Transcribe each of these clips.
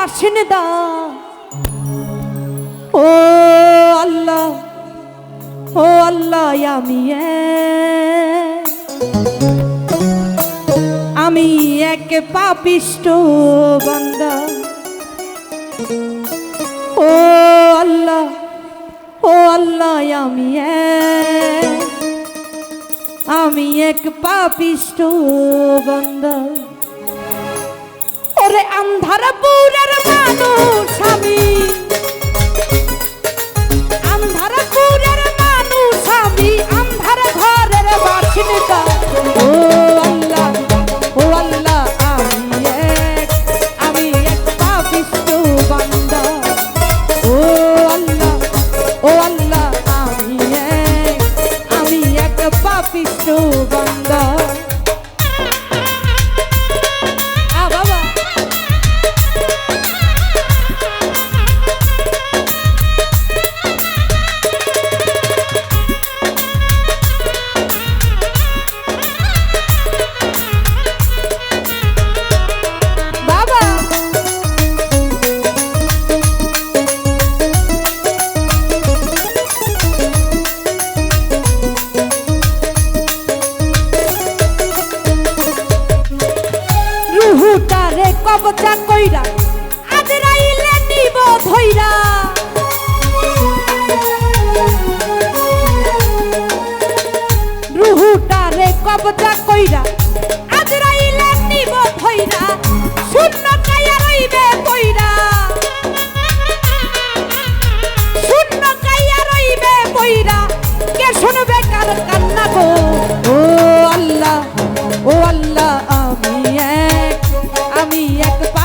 বাসিন্দা ও আল্লাহ ও আল্লাহ, আমি আমি এক পাপিষ্ট বান্দা। ও আল্লাহ ও আল্লাহ, আমি আমি এক পাপিষ্ট বান্দা। ওরে আন্ধারা পুরা মানুষ আমি কইরা আদরাইলে নিব ধইরা রুহুটারে কবজা কইরা আদরাইলে নিব ধইরা শূন্য কায়া রইবে কইরা শূন্য কাইয়া রইবে কইরা কে শুনবে কার কান্না গো? ও আল্লাহ ও আল্লাহ।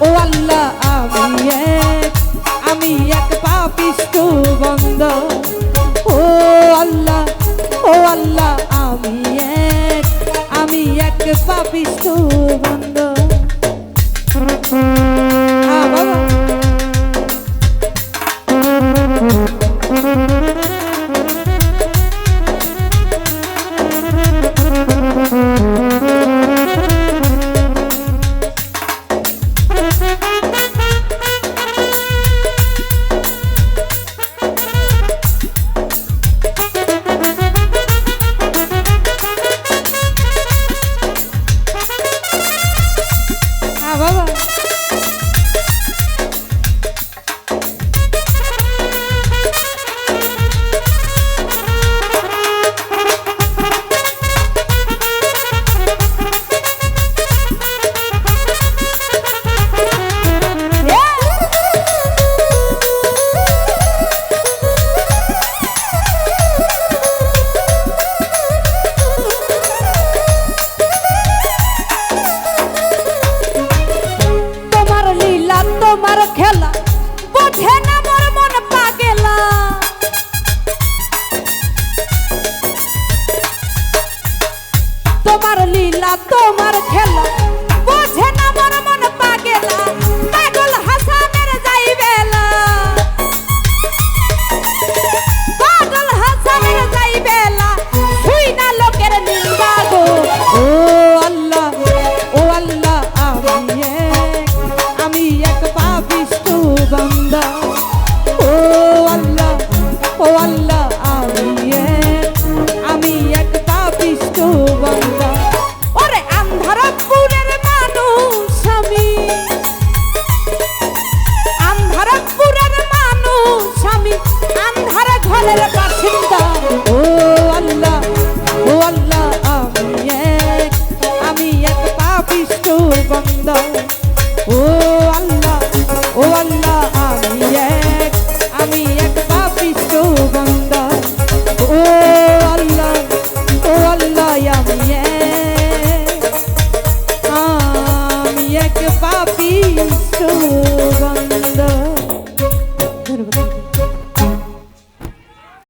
ও আল্লাহ আমি এক আমি এক পাপিষ্ট বন্ধ। ও আল্লাহ ও আল্লাহ বন্ধ। তোমার খেলা। পাপিষ্ট বন্ধ। ও আল্লাহ ও আল্লাহ, আমি এক আমি এক পাপিষ্ট বন্ধ। ও আল্লাহ ও আল্লাহ, আমি এক আমি এক পাপিষ্ট